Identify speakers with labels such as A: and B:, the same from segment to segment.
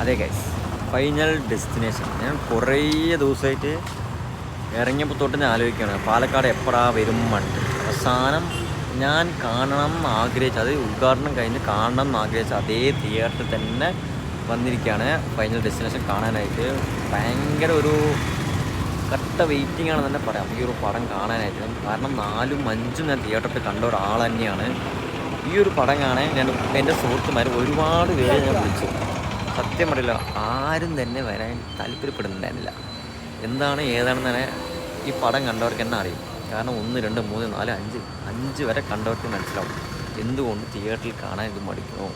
A: അതെ guys final destination ഞാൻ കുറേ ദിവസമായിട്ട് ഇറങ്ങിയപ്പോൾ തൊട്ട് ഞാൻ ആലോചിക്കുകയാണ് പാലക്കാട് എപ്പോഴാ വരും മണ്ട് അവസാനം ഞാൻ കാണണം എന്ന് ആഗ്രഹിച്ച അത് ഉദ്ഘാടനം കഴിഞ്ഞ് കാണണം എന്ന് ആഗ്രഹിച്ച അതേ തിയേറ്ററിൽ തന്നെ വന്നിരിക്കുകയാണ് ഫൈനൽ ഡെസ്റ്റിനേഷൻ കാണാനായിട്ട്. ഭയങ്കര ഒരു കട്ട വെയിറ്റിംഗ് ആണെന്ന് തന്നെ പറയാം. ഈ ഒരു പടം കാണാനായിട്ട്. കാരണം നാലും അഞ്ചും ഞാൻ തിയേറ്ററിൽ കണ്ട ഒരാൾ തന്നെയാണ്. ഈ ഒരു പടം കാണാൻ ഞാൻ എന്റെ സുഹൃത്തുമാർ ഒരുപാട് പേര് ഞാൻ വിളിച്ചു. സത്യം പറയില്ല. ആരും തന്നെ വരാൻ താല്പര്യപ്പെടുന്നുണ്ടായിരുന്നില്ല. എന്താണ് ഏതാണെന്ന് തന്നെ ഈ പടം കണ്ടവർക്ക് എന്നെ അറിയും. കാരണം ഒന്ന് രണ്ട് മൂന്ന് നാല് അഞ്ച് അഞ്ച് വരെ കണ്ടവർക്ക് മനസ്സിലാവും. എന്തുകൊണ്ട് തിയേറ്ററിൽ കാണാൻ ഇത് മടിക്കണോ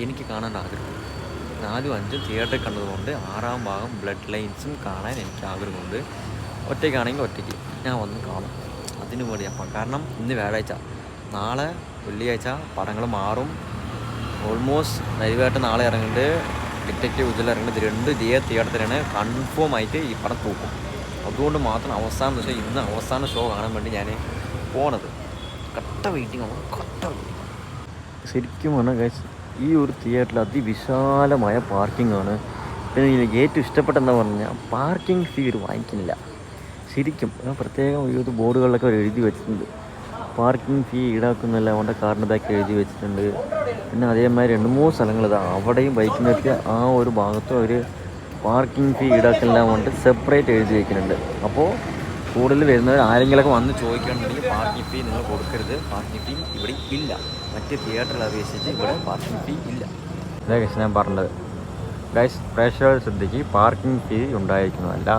A: എനിക്ക് കാണാൻ ആഗ്രഹം നാലും അഞ്ചും തിയേറ്ററിൽ കണ്ടതുകൊണ്ട് ആറാം ഭാഗം ബ്ലഡ് ലൈൻസും കാണാൻ എനിക്ക് ആഗ്രഹമുണ്ട്. ഒറ്റയ്ക്കാണെങ്കിൽ ഒറ്റയ്ക്ക്. ഞാൻ വന്ന് കാണും. അതിനു വേണ്ടി കാരണം ഇന്ന് വ്യാഴാഴ്ച. നാളെ വെള്ളിയാഴ്ച പടങ്ങൾ മാറും. ഓൾമോസ്റ്റ് നരിവേട്ട നാളെ ഇറങ്ങുന്നുണ്ട് ഡിറ്റക്റ്റീവ് ഉജ്ജല ഇറങ്ങുന്നത് രണ്ട് ദിയ തിയേറ്ററിലാണ്. കൺഫേം ആയിട്ട് ഈ പടം തൂക്കും. അതുകൊണ്ട് മാത്രം അവസാനം ദിവസം ഇന്ന് അവസാന ഷോ കാണാൻ വേണ്ടി ഞാൻ പോണത്. കട്ട വെയിറ്റിംഗ് ആണ്. കട്ട ശരിക്കും പറഞ്ഞാൽ ഗൈസ് ഈ ഒരു തിയേറ്ററിൽ അതിവിശാലമായ പാർക്കിംഗ് ആണ്. പിന്നെ എനിക്ക് ഏറ്റവും ഇഷ്ടപ്പെട്ട എന്താ പറഞ്ഞാൽ പാർക്കിംഗ് ഫീ ഒരു വാങ്ങിക്കുന്നില്ല. ശരിക്കും പ്രത്യേകം ഈ ഒരു ബോർഡുകളിലൊക്കെ എഴുതി വെച്ചിട്ടുണ്ട്. പാർക്കിംഗ് ഫീ ഈടാക്കുന്നില്ല അവന്റെ കാറിന്റെ ബാക്ക് എഴുതി വെച്ചിട്ടുണ്ട്. പിന്നെ അതേമാതിരി രണ്ട് മൂന്ന് സ്ഥലങ്ങൾ ഇതാ അവിടെയും ബൈക്ക് ആ ഒരു ഭാഗത്തും അവർ പാർക്കിംഗ് ഫീ ഈടാക്കില്ല കൊണ്ട് സെപ്പറേറ്റ് എഴുതി വയ്ക്കുന്നുണ്ട് അപ്പോൾ കൂടുതൽ വരുന്നവർ ആരെങ്കിലുമൊക്കെ വന്ന് ചോദിക്കുകയാണെന്നുണ്ടെങ്കിൽ പാർക്കിംഗ് ഫീ നിങ്ങൾ കൊടുക്കരുത്. പാർക്കിംഗ് ഫീ ഇവിടെ ഇല്ല. മറ്റ് തിയേറ്ററിൽ അപേക്ഷിച്ച് ഇവിടെ പാർക്കിംഗ് ഫീ ഇല്ല. ഗൈസ് ഞാൻ പറഞ്ഞത്. ഗൈസ് പ്രേക്ഷകർ ശ്രദ്ധിക്ക് പാർക്കിംഗ് ഫീ ഉണ്ടായിരിക്കുന്നതല്ല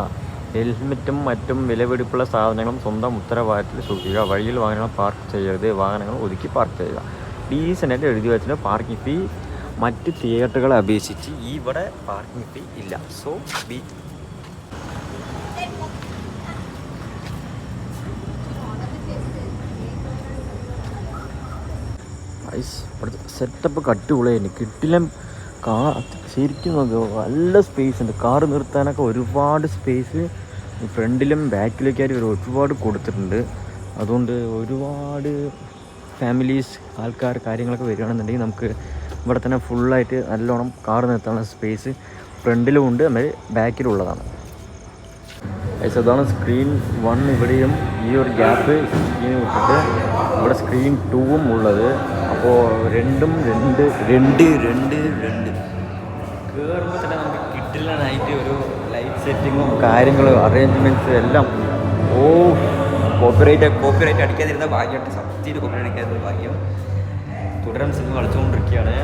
A: ഹെൽമെറ്റും മറ്റും വിലപിടിപ്പുള്ള സാധനങ്ങളും സ്വന്തം ഉത്തരവാദിത്തത്തിൽ സൂക്ഷിക്കുക. വഴിയിൽ വാഹനങ്ങൾ പാർക്ക് ചെയ്യരുത്. വാഹനങ്ങൾ ഒതുക്കി പാർക്ക് ചെയ്യുക. ഡീസനായിട്ട് എഴുതി വെച്ചിട്ട് പാർക്കിംഗ് ഫീ മറ്റ് തിയേറ്ററുകളെ അപേക്ഷിച്ച് ഇവിടെ പാർക്കിംഗ് ഫീ ഇല്ല. സോ ബി സെറ്റപ്പ് കട്ടുപൊളിയായിരുന്നു കിട്ടിലും കാ ശരിക്കും നല്ല സ്പേസ് ഉണ്ട്. കാർ നിർത്താനൊക്കെ ഒരുപാട് സ്പേസ് ഫ്രണ്ടിലും ബാക്കിലേക്കായിട്ട് ഒരു ഒരുപാട് കൊടുത്തിട്ടുണ്ട്. അതുകൊണ്ട് ഒരുപാട് ഫാമിലീസ് ആൾക്കാർ കാര്യങ്ങളൊക്കെ വരികയാണെന്നുണ്ടെങ്കിൽ നമുക്ക് ഇവിടെ തന്നെ ഫുള്ളായിട്ട് നല്ലോണം കാർ നിർത്താനുള്ള സ്പേസ് ഫ്രണ്ടിലും ഉണ്ട് എന്നാൽ ബാക്കിലുള്ളതാണ് അതാണ് സ്ക്രീൻ വൺ ഇവിടെയും ഈ ഒരു ഗ്യാപ്പ് സ്ക്രീൻ വിട്ടിട്ട് ഇവിടെ സ്ക്രീൻ ടൂവും ഉള്ളത്. അപ്പോൾ രണ്ടും രണ്ട് രണ്ട് രണ്ട് രണ്ട്. കയറുമ്പോൾ തന്നെ നമുക്ക് കിട്ടില്ലാനായിട്ട് ഒരു ലൈറ്റ് സെറ്റിങ്ങും കാര്യങ്ങളും അറേഞ്ച്മെന്റ്സും എല്ലാം. ഓ കോപ്പിറൈറ്റ് കോപ്പിറൈറ്റ് അടിക്കാതിരുന്ന ഭാഗ്യമായിട്ട് സത്യത്തിൽ കോപ്പിറൈറ്റ് അടിക്കാതിരുന്ന ഭാഗ്യം. തുടരാൻ സിനിമ കളിച്ചുകൊണ്ടിരിക്കുകയാണ്.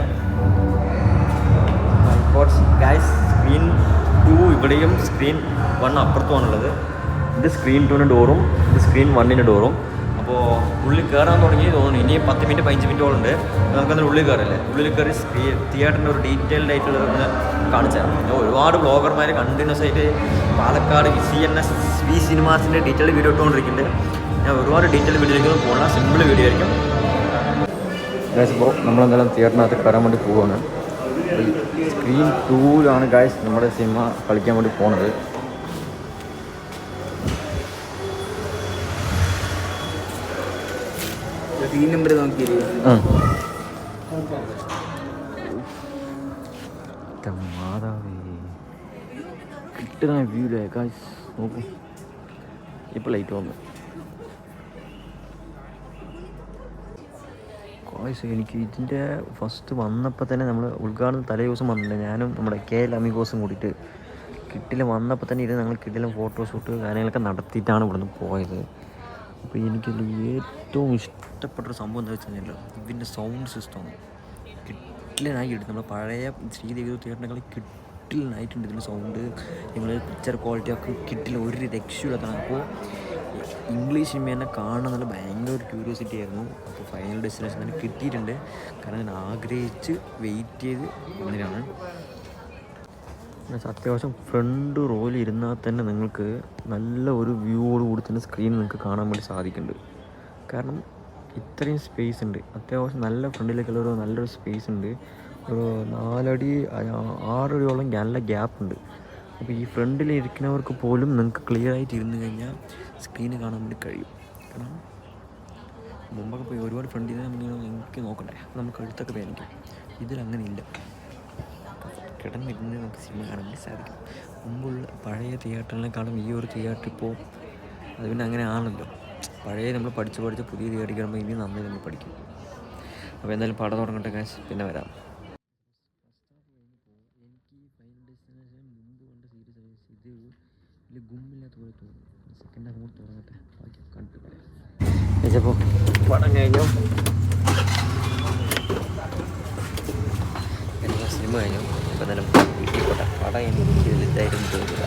A: ഗൈസ് സ്ക്രീൻ ടു ഇവിടെയും സ്ക്രീൻ വൺ അപ്പുറത്തുമാണുള്ളത് ഇത് സ്ക്രീൻ ടുവിന് ഡോറും ഇത് സ്ക്രീൻ വണ്ണിന് ഡോറും. അപ്പോൾ ഉള്ളിൽ കയറാൻ തുടങ്ങി തോന്നുന്നു. ഇനി പത്ത് മിനിറ്റ് പതിനഞ്ച് മിനിറ്റോളുണ്ട് നമുക്കതിന് ഉള്ളിൽ കയറില്ലേ ഉള്ളിൽ കയറി സ്ക്രീൻ തിയേറ്ററിന്റെ ഒരു ഡീറ്റെയിൽഡ് ആയിട്ടുള്ള കാണിച്ചു തരാം. ഞാൻ ഒരുപാട് ബ്ലോഗർമാർ കണ്ടിന്യൂസ് ആയിട്ട് Palakkad C N S V സിനിമാസിന്റെ detail video ഇട്ടുകൊണ്ടിരിക്കുന്നുണ്ട്. ഞാൻ ഒരുപാട് ഡീറ്റെയിൽ വീഡിയോയിലേക്ക് പോകണം. സിമ്പിൾ വീഡിയോ ആയിരിക്കും. നമ്മളെന്തായാലും തിയേറ്ററിനകത്ത് കയറാൻ വേണ്ടി പോവുകയാണ് സ്ക്രീൻ ടൂലാണ് ഗായ്സ് നമ്മുടെ സിനിമ കളിക്കാൻ വേണ്ടി പോണത്.
B: ഈ നമ്പർ നോക്കിയില്ലേ?
A: മാതാവേ. കിട്ടുന്ന വ്യൂ ഗായ്സ് നോക്കൂ. ഇപ്പോൾ ലൈറ്റ് വന്നു. ഗൈസ് എനിക്ക് ഇതിന്റെ ഫസ്റ്റ് വന്നപ്പോൾ തന്നെ നമ്മൾ ഉദ്ഘാടനം തലേ ദിവസം വന്നിട്ടുണ്ട് ഞാനും നമ്മുടെ കെ എൽ അമിഗോസും കൂടിയിട്ട് കിട്ടിൽ വന്നപ്പോൾ തന്നെ ഇത് ഞങ്ങൾ കിട്ടിലും ഫോട്ടോഷൂട്ട് കാര്യങ്ങളൊക്കെ നടത്തിയിട്ടാണ് ഇവിടുന്ന് പോയത്. അപ്പോൾ എനിക്കിതിൽ ഏറ്റവും ഇഷ്ടപ്പെട്ടൊരു സംഭവം എന്താ വെച്ച് കഴിഞ്ഞാൽ ഇതിന്റെ സൗണ്ട് സിസ്റ്റം കിട്ടിലനായി കിട്ടും നമ്മൾ പഴയ ശ്രീദേവി തിയേറ്ററിനേക്കാൾ കിട്ടിലനായിട്ടുണ്ട് ഇതിന്റെ സൗണ്ട് നിങ്ങൾ പിക്ചർ ക്വാളിറ്റി ഒക്കെ കിട്ടില്ല. ഒരു രക്ഷയില്ലാത്തതാണ് അപ്പോൾ ഇംഗ്ലീഷ് സിനിമ തന്നെ കാണണം എന്നുള്ള ഭയങ്കര ഒരു ക്യൂരിയോസിറ്റി ആയിരുന്നു. അപ്പോൾ ഫൈനൽ ഡെസ്റ്റിനേഷൻ തന്നെ കിട്ടിയിട്ടുണ്ട്. കാരണം ഞാൻ ആഗ്രഹിച്ച് വെയിറ്റ് ചെയ്ത് വന്നതിനാണ് അത്യാവശ്യം ഫ്രണ്ട് റോയിൽ ഇരുന്നാൽ തന്നെ നിങ്ങൾക്ക് നല്ല ഒരു വ്യൂവോട് കൂടി തന്നെ സ്ക്രീൻ നിങ്ങൾക്ക് കാണാൻ വേണ്ടി സാധിക്കുന്നുണ്ട്. കാരണം ഇത്രയും സ്പേസ് ഉണ്ട്. അത്യാവശ്യം നല്ല ഫ്രണ്ടിലേക്കുള്ള ഒരു നല്ലൊരു സ്പേസ് ഉണ്ട്. ഒരു നാലടി ആറടിയോളം നല്ല ഗ്യാപ്പ് ഉണ്ട്. അപ്പോൾ ഈ ഫ്രണ്ടിൽ ഇരിക്കുന്നവർക്ക് പോലും നിങ്ങൾക്ക് ക്ലിയർ ആയിട്ട് ഇരുന്ന് കഴിഞ്ഞാൽ സ്ക്രീന് കാണാൻ വേണ്ടി കഴിയും. കാരണം മുമ്പൊക്കെ പോയി ഒരുപാട് ഫ്രണ്ടിൽ നിന്ന് എനിക്ക് നോക്കണ്ടേ? നമുക്ക് കഴുത്തൊക്കെ ഇതിലങ്ങനെ ഇല്ല കിടന്നിരുന്ന് നമുക്ക് സിനിമ കാണാൻ വേണ്ടി സാധിക്കും. മുമ്പുള്ള പഴയ തിയേറ്ററിനെക്കാളും ഈ ഒരു തിയേറ്റർ ഇപ്പോൾ അത് പിന്നെ അങ്ങനെ ആണല്ലോ. പഴയ നമ്മൾ പഠിച്ച് പഠിച്ച് പുതിയ തിയേറ്ററിൽ കിടുമ്പോൾ ഇനി നന്നായി നമ്മൾ പഠിക്കും. അപ്പോൾ എന്തായാലും പടം തുടങ്ങട്ടെ കാശ് പിന്നെ വരാം. എനിക്ക് ഫൈനൽ ഡെസ്റ്റിനേഷൻ മുമ്പ് സീരീസ് ഇത് വലിയ ഗുമ്മില്ലാത്ത പോലെ തോന്നുന്നു സെക്കൻഡ് കൂടി തുടങ്ങട്ടെ ബാക്കി കണ്ടു പറയാം പടം കഴിഞ്ഞു. സിനിമ കഴിഞ്ഞു അപ്പോൾ എന്തായാലും വീട്ടിൽ പോട്ടെ. പടം എനിക്ക് വലുതായിട്ടൊന്നും തോന്നില്ല